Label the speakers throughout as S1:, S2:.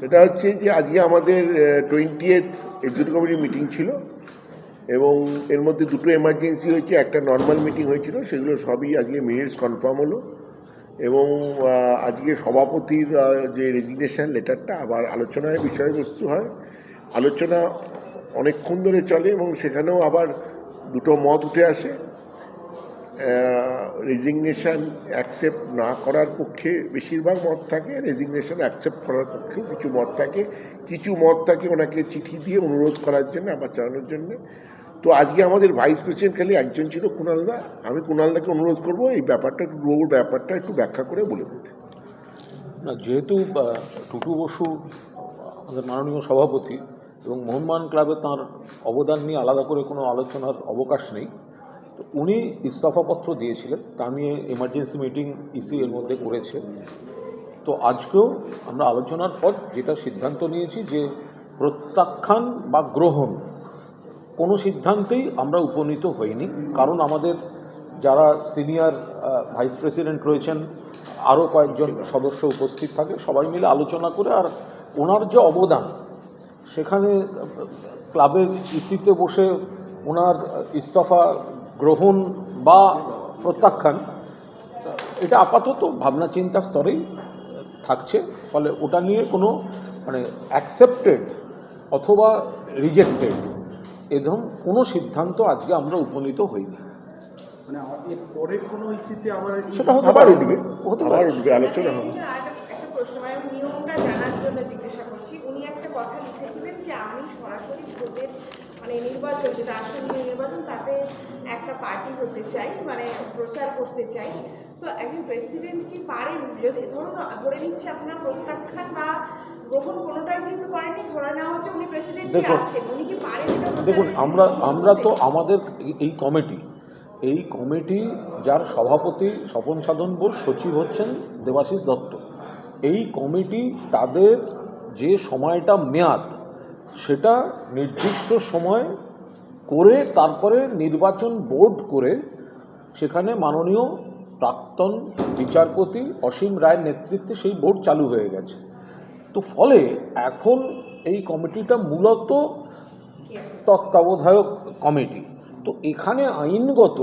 S1: সেটা হচ্ছে যে আজকে আমাদের টোয়েন্টি এইথ এক্সিকিউটিভ কমিটির মিটিং ছিল এবং এর মধ্যে দুটো এমার্জেন্সি হয়েছে, একটা নর্মাল মিটিং হয়েছিল, সেগুলো সবই আজকে মিনিটস কনফার্ম হলো এবং আজকে সভাপতির যে রেজিগনেশন লেটারটা আবার আলোচনায় বিষয়বস্তু হয়। আলোচনা অনেকক্ষণ ধরে চলে এবং সেখানেও আবার দুটো মত উঠে আসে। রেজিগনেশন অ্যাকসেপ্ট না করার পক্ষে বেশিরভাগ মত থাকে রেজিগনেশন অ্যাকসেপ্ট করার পক্ষেও কিছু মত থাকে। কিছু মত থাকে ওনাকে চিঠি দিয়ে অনুরোধ করার জন্য, আবার চালানোর জন্য। তো আজকে আমাদের ভাইস প্রেসিডেন্ট খালি একজন ছিল কুণালদা আমি কুণালদাকে অনুরোধ করব, এই ব্যাপারটা একটু গ্লোবাল ব্যাপারটা একটু ব্যাখ্যা করে বলে দিতে।
S2: না, যেহেতু টুটু বসু আমাদের মাননীয় সভাপতি এবং মোহনবাগান ক্লাবে তার অবদান নিয়ে আলাদা করে কোনো আলোচনার অবকাশ নেই উনি ইস্তফাপত্র দিয়েছিলেন, তা নিয়ে এমার্জেন্সি মিটিং ইসি এর মধ্যে করেছে। তো আজকেও আমরা আলোচনার পর যেটা সিদ্ধান্ত নিয়েছি যে প্রত্যাখ্যান বা গ্রহণ, কোনো সিদ্ধান্তেই আমরা উপনীত হইনি। কারণ আমাদের যারা সিনিয়র ভাইস প্রেসিডেন্ট রয়েছেন, আরও কয়েকজন সদস্য উপস্থিত থাকে, সবাই মিলে আলোচনা করে আর ওনার যে অবদান, সেখানে ক্লাবের ইসিতে বসে ওনার ইস্তফা গ্রহণ বা প্রত্যাখ্যান এটা আপাতত ভাবনা চিন্তা স্তরেই থাকছে ফলে ওটা নিয়ে কোনো মানে অ্যাকসেপ্টেড অথবা রিজেক্টেড এরকম কোনো সিদ্ধান্ত আজকে আমরা উপনীত হইনি।
S3: মানে
S2: সেটা হতে পারে।
S1: উঠবে
S2: হতে পারে।
S1: উঠবে আলোচনা হবে।
S4: মানে নিয়মটা জানার জন্য জিজ্ঞাসা করছি। উনি একটা কথা লিখেছিলেন যে আমি সরাসরি ভোটের মানে নির্বাচন যেটা আসনীয় নির্বাচন তাতে একটা পার্টি হতে চাই মানে প্রচার করতে চাই। তো একজন প্রেসিডেন্ট কি পারেন? যদি ধরুন ধরে নিচ্ছে আপনার প্রত্যাখ্যান বা গ্রহণ কোনোটাই যেহেতু করেনি ধরে নেওয়া হচ্ছে উনি প্রেসিডেন্ট
S2: দেখুন,
S4: আছেন উনি কি পারেন
S2: দেখুন আমরা আমরা তো আমাদের এই- এই কমিটি এই কমিটি যার সভাপতি স্বপন সাধন বোস সচিব হচ্ছেন দেবাশিস দত্ত। এই কমিটি তাদের যে সময়টা মেয়াদ সেটা নির্দিষ্ট সময় করে তারপরে নির্বাচন বোর্ড করে সেখানে মাননীয় প্রাক্তন বিচারপতি অসীম রায়ের নেতৃত্বে সেই বোর্ড চালু হয়ে গেছে। তো ফলে এখন এই কমিটিটা মূলত তত্ত্বাবধায়ক কমিটি। তো এখানে আইনগত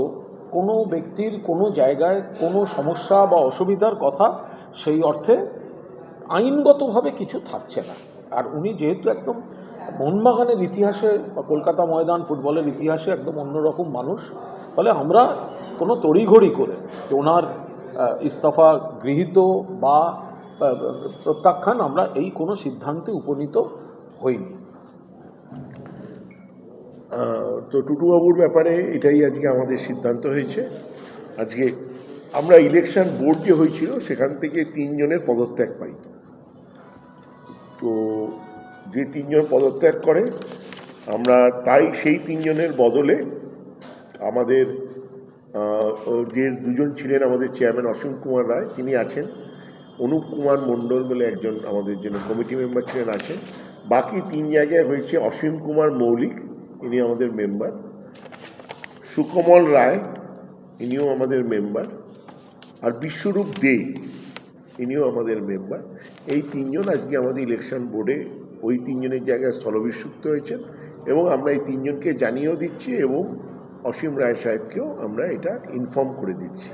S2: কোনো ব্যক্তির কোনো জায়গায় কোনো সমস্যা বা অসুবিধার কথা সেই অর্থে আইনগতভাবে কিছু থাকছে না। আর উনি যেহেতু একদম মোহনবাগানের ইতিহাসে বা কলকাতা ময়দান ফুটবলের ইতিহাসে একদম অন্যরকম মানুষ। ফলে আমরা কোনো তড়িঘড়ি করে ওনার ইস্তফা গৃহীত বা প্রত্যাখ্যান আমরা এই কোনো সিদ্ধান্তে উপনীত হইনি।
S1: তো টুটুবাবুর ব্যাপারে এটাই আজকে আমাদের সিদ্ধান্ত হয়েছে। আজকে আমরা ইলেকশন বোর্ড যে হয়েছিল, সেখান থেকে তিনজনের পদত্যাগ পাই। তো যে তিনজন পদত্যাগ করে, আমরা তাই সেই তিনজনের বদলে আমাদের যে দুজন ছিলেন আমাদের চেয়ারম্যান অসীম কুমার রায়, তিনি আছেন। অনুপ কুমার মণ্ডল বলে একজন আমাদের জন্য কমিটি মেম্বার ছিলেন, আছেন। বাকি তিন জায়গায় হয়েছে অসীম কুমার মৌলিক, ইনি আমাদের মেম্বার। সুকমল রায়, ইনিও আমাদের মেম্বার। আর বিশ্বরূপ দে, ইনিও আমাদের মেম্বার। এই তিনজন আজকে আমাদের ইলেকশন বোর্ডে ওই তিনজনের জায়গায় স্থলবিষুক্ত হয়েছেন এবং আমরা এই তিনজনকে জানিয়েও দিচ্ছি এবং অসীম রায় সাহেবকেও আমরা এটা ইনফর্ম করে দিচ্ছি।